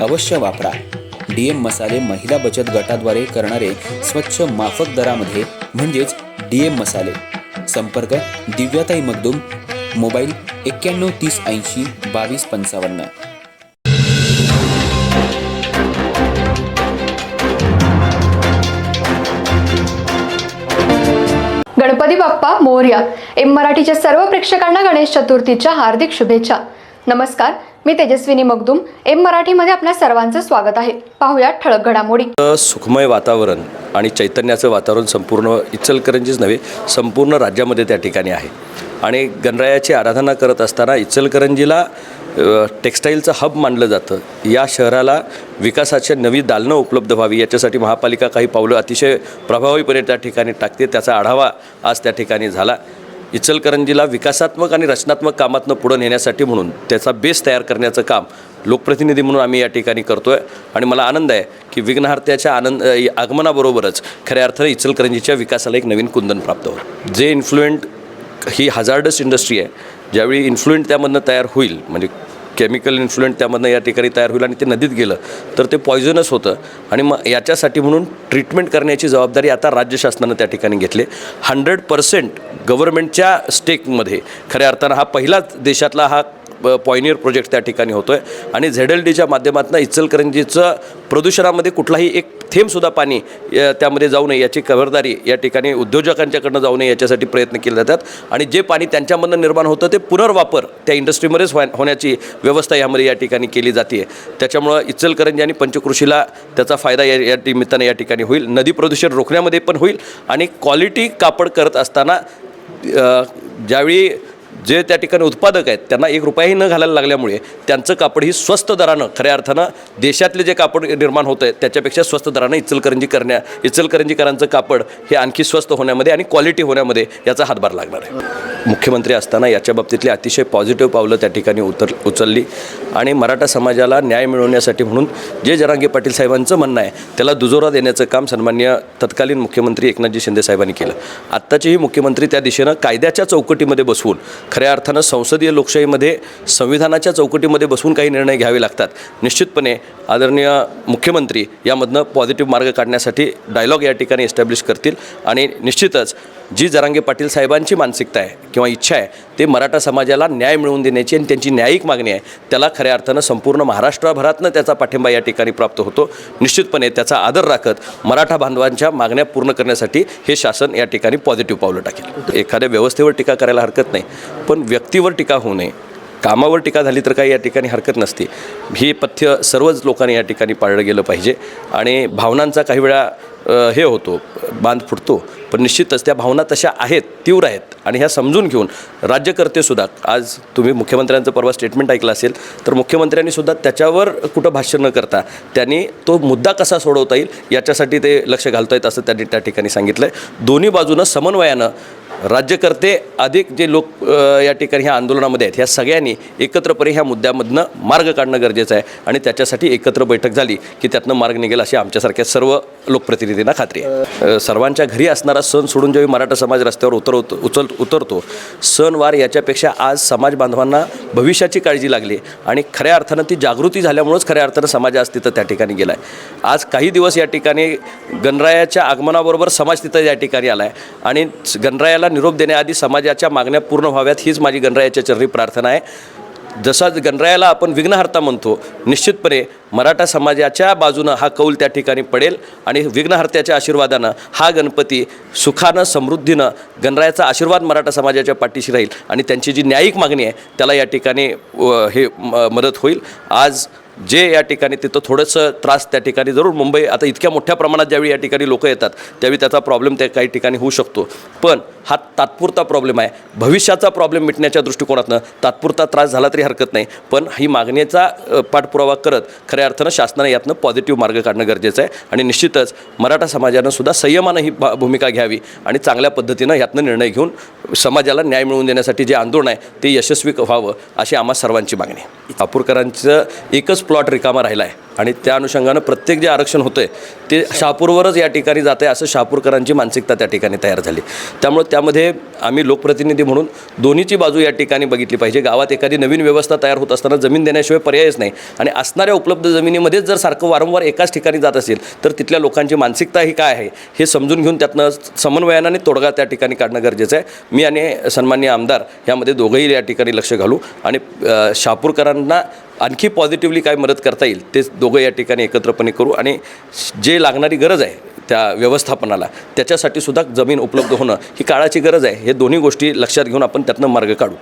अवश्य वापरा. डीएम मसाले महिला बचत गटाद्वारे करणारे स्वच्छ माफक दरामध्ये म्हणजेच डीएम मसाले. संपर्क दिव्याताई मगदुम मोबाईल एक्क्याण्णव तीस ऐंशी बावीस पंचावन्न. गणपती बाप्पा मोर्या. एम मराठीच्या सर्व प्रेक्षकांना गणेश चतुर्थीच्या हार्दिक शुभेच्छा. नमस्कार मी तेजस्विनी मगदुम. एम मराठीमध्ये आपल्या सर्वांचं स्वागत आहे. पाहूया ठळक घडामोडी. सुखमय वातावरण आणि चैतन्याचं वातावरण संपूर्ण इचलकरंजीच नव्हे संपूर्ण राज्यामध्ये त्या ठिकाणी आहे. आणि गणरायाची आराधना करत असताना इचलकरंजीला टेक्सटाईलचं टेक्स्टाईलचं हब मानलं जातं. या शहराला विकासाच्या नवी दालनं उपलब्ध व्हावी याच्यासाठी महापालिका काही पावलं अतिशय प्रभावीपणे त्या ठिकाणी टाकते त्याचा आढावा आज त्या ठिकाणी झाला. इचलकरंजीला विकासात्मक आणि रचनात्मक कामातनं पुढं नेण्यासाठी म्हणून त्याचा बेस तयार करण्याचं काम लोकप्रतिनिधी म्हणून आम्ही या ठिकाणी करतो आहे आणि मला आनंद आहे की विघ्नहार्त्याच्या आनंद आगमनाबरोबरच खऱ्या अर्थानं इचलकरंजीच्या विकासाला एक नवीन कुंदन प्राप्त होईल. जे इन्फ्लुएंट ही हजार्डस इंडस्ट्री आहे ज्यावेळी इन्फ्लुएंट त्यामधनं तयार होईल म्हणजे केमिकल इन्फ्लुएंट त्यामधनं या ठिकाणी तयार होईल आणि ते नदीत गेलं तर ते पॉयझनस होतं. आणि मग याच्यासाठी म्हणून ट्रीटमेंट करण्याची जबाबदारी आता राज्य शासनानं त्या ठिकाणी घेतली. हंड्रेड पर्सेंट गव्हर्नमेंटच्या स्टेकमध्ये खऱ्या अर्थानं हा पहिलाच देशातला हा पॉयनियर प्रोजेक्ट त्या ठिकाणी होतो आहे आणि झेड एल डीच्या माध्यमातून इचलकरंजीचं प्रदूषणामध्ये कुठलाही एक थेंबसुद्धा पाणी या- त्यामध्ये जाऊ नये याची खबरदारी या ठिकाणी उद्योजकांच्याकडनं जाऊ नये याच्यासाठी प्रयत्न केले जातात. आणि जे पाणी त्यांच्यामधनं निर्माण होतं ते पुनर्वापर त्या इंडस्ट्रीमध्येच व्हाय होण्याची व्यवस्था यामध्ये या ठिकाणी केली जाते त्याच्यामुळं इचलकरंजी आणि पंचकृषीला त्याचा फायदा या या निमित्तानं या ठिकाणी होईल. नदी प्रदूषण रोखण्यामध्ये पण होईल. आणि क्वालिटी कापड करत असताना ज्यावेळी जे त्या ठिकाणी उत्पादक आहेत त्यांना एक रुपयाही न घालायला लागल्यामुळे त्यांचं कापड ही स्वस्त दरानं खऱ्या अर्थानं देशातले जे कापड निर्माण होतं आहे त्याच्यापेक्षा स्वस्त दरानं इचलकरंजी करण्या इचलकरंजीकरांचं कापड हे आणखी स्वस्त होण्यामध्ये आणि क्वालिटी होण्यामध्ये याचा हातभार लागणार आहे. मुख्यमंत्री असताना याच्या बाबतीतली अतिशय पॉझिटिव्ह पावलं त्या ठिकाणी उतर उचलली. आणि मराठा समाजाला न्याय मिळवण्यासाठी म्हणून जे जरांगे पाटील साहेबांचं म्हणणं आहे त्याला दुजोरा देण्याचं काम सन्मान्य तत्कालीन मुख्यमंत्री एकनाथजी शिंदे साहेबांनी केलं. आत्ताचेही मुख्यमंत्री त्या दिशेनं कायद्याच्या चौकटीमध्ये बसवून खऱ्या अर्थानं संसदीय लोकशाहीमध्ये संविधानाच्या चौकटीमध्ये बसवून काही निर्णय घ्यावे लागतात. निश्चितपणे आदरणीय मुख्यमंत्री यामधनं पॉझिटिव्ह मार्ग काढण्यासाठी डायलॉग या ठिकाणी एस्टॅब्लिश करतील. आणि निश्चितच जी जरांगे पाटील साहेबांची मानसिकता आहे किंवा इच्छा आहे ते मराठा समाजाला न्याय मिळवून देण्याची आणि त्यांची न्यायिक मागणी आहे त्याला खऱ्या अर्थानं संपूर्ण महाराष्ट्रभरातनं त्याचा पाठिंबा या ठिकाणी प्राप्त होतो. निश्चितपणे त्याचा आदर राखत मराठा बांधवांच्या मागण्या पूर्ण करण्यासाठी हे शासन या ठिकाणी पॉझिटिव्ह पावलं टाकेल. एखाद्या व्यवस्थेवर टीका करायला हरकत नाही पण व्यक्तीवर टीका होऊ नये. कामावर टीका झाली तर काही या ठिकाणी हरकत नसते. हे पथ्य सर्वच लोकांनी या ठिकाणी पाळलं गेलं पाहिजे आणि भावनांचा काही वेळा हे होतो बांध फुटतो. पण निश्चितच त्या भावना तशा आहेत तीव्र आहेत. आणि ह्या समजून घेऊन राज्यकर्तेसुद्धा आज तुम्ही मुख्यमंत्र्यांचं परवा स्टेटमेंट ऐकलं असेल तर मुख्यमंत्र्यांनी सुद्धा त्याच्यावर कुठं भाष्य न करता त्यांनी तो मुद्दा कसा सोडवता येईल याच्यासाठी ते लक्ष घालतो आहेत असं त्यांनी त्या ठिकाणी सांगितलं आहे दोन्ही बाजूनं समन्वयानं राज्यकर्ते अधिक जे लोक या ठिकाणी ह्या आंदोलनामध्ये आहेत ह्या सगळ्यांनी एकत्रपणे ह्या मुद्द्यामधनं मार्ग काढणं गरजेचं आहे आणि त्याच्यासाठी एकत्र बैठक झाली की त्यातनं मार्ग निघेल अशी आमच्यासारख्या सर्व लोकप्रतिनिधींना खात्री आहे. सर्वांच्या घरी असणारा सण सोडून जेव्हा मराठा समाज रस्त्यावर उतरवतो उचल उतरतो सणवार याच्यापेक्षा आज समाज बांधवांना भविष्याची काळजी लागली आणि खऱ्या अर्थानं ती जागृती झाल्यामुळंच खऱ्या अर्थानं समाज आज तिथं त्या ठिकाणी गेला आहे आज काही दिवस या ठिकाणी गणरायाच्या आगमनाबरोबर समाज तिथं या ठिकाणी आला आहे आणि गणरायाला निरोप देण्याआधी समाजाच्या मागण्या पूर्ण व्हाव्यात हीच माझी गणरायाच्या चरणी प्रार्थना आहे. जसा गणरायाला आपण विघ्नहर्ता म्हणतो निश्चितपणे मराठा समाजाच्या बाजूनं हा कौल त्या ठिकाणी पडेल आणि विघ्नहर्त्याच्या आशीर्वादानं हा गणपती सुखानं समृद्धीनं गणरायाचा आशीर्वाद मराठा समाजाच्या पाठीशी राहील आणि त्यांची जी न्यायिक मागणी आहे त्याला या ठिकाणी हे म- मदत होईल. आज जे या ठिकाणी तिथं थोडंसं त्रास त्या ठिकाणी जरूर मुंबई आता इतक्या मोठ्या प्रमाणात ज्यावेळी या ठिकाणी लोक येतात त्यावेळी त्याचा प्रॉब्लेम त्या काही ठिकाणी होऊ शकतो. पण हा तात्पुरता प्रॉब्लेम आहे. भविष्याचा प्रॉब्लेम मिटण्याच्या दृष्टिकोनातनं तात्पुरता त्रास झाला तरी हरकत नाही. पण ही मागणीचा पाठपुरावा करत खऱ्या अर्थानं शासनानं यातनं पॉझिटिव्ह मार्ग काढणं गरजेचं आहे. आणि निश्चितच मराठा समाजानं सुद्धा संयमानं ही भा- भूमिका घ्यावी आणि चांगल्या पद्धतीनं यातनं निर्णय घेऊन समाजाला न्याय मिळवून देण्यासाठी जे आंदोलन आहे ते यशस्वी व्हावं अशी आम्हा सर्वांची मागणी आहे. शहापूरकरांचं एकच प्लॉट रिकामा राहिला आहे आणि त्या अनुषंगानं प्रत्येक जे आरक्षण होतं आहे ते शहापूरवरच या ठिकाणी जात आहे असं शहापूरकरांची मानसिकता त्या ठिकाणी तयार झाली. त्यामुळे त्यामध्ये आम्ही लोकप्रतिनिधी म्हणून दोन्हीची बाजू या ठिकाणी बघितली पाहिजे. गावात एखादी नवीन व्यवस्था तयार होत असताना जमीन देण्याशिवाय पर्यायच नाही. आणि असणाऱ्या उपलब्ध जमिनीमध्येच जर सारखं वारंवार एकाच ठिकाणी जात असेल तर तिथल्या लोकांची मानसिकता ही काय आहे हे समजून घेऊन त्यातनं समन्वयानं आणि तोडगा त्या ठिकाणी काढणं गरजेचं आहे. मी आणि सन्मान्य आमदार यामध्ये दोघंही या ठिकाणी लक्ष घालू. आणि शापूरकरांना शहापूरकरांना आणखी पॉझिटिव्हली काय मदत करता येईल ते दोघं या ठिकाणी एकत्रपणे करू आणि जे लागणारी गरज आहे त्या व्यवस्थापनाला त्याच्यासाठी सुद्धा जमीन उपलब्ध होणं ही काळाची गरज आहे. हे दोन्ही गोष्टी लक्षात घेऊन आपण त्यातनं मार्ग काढू.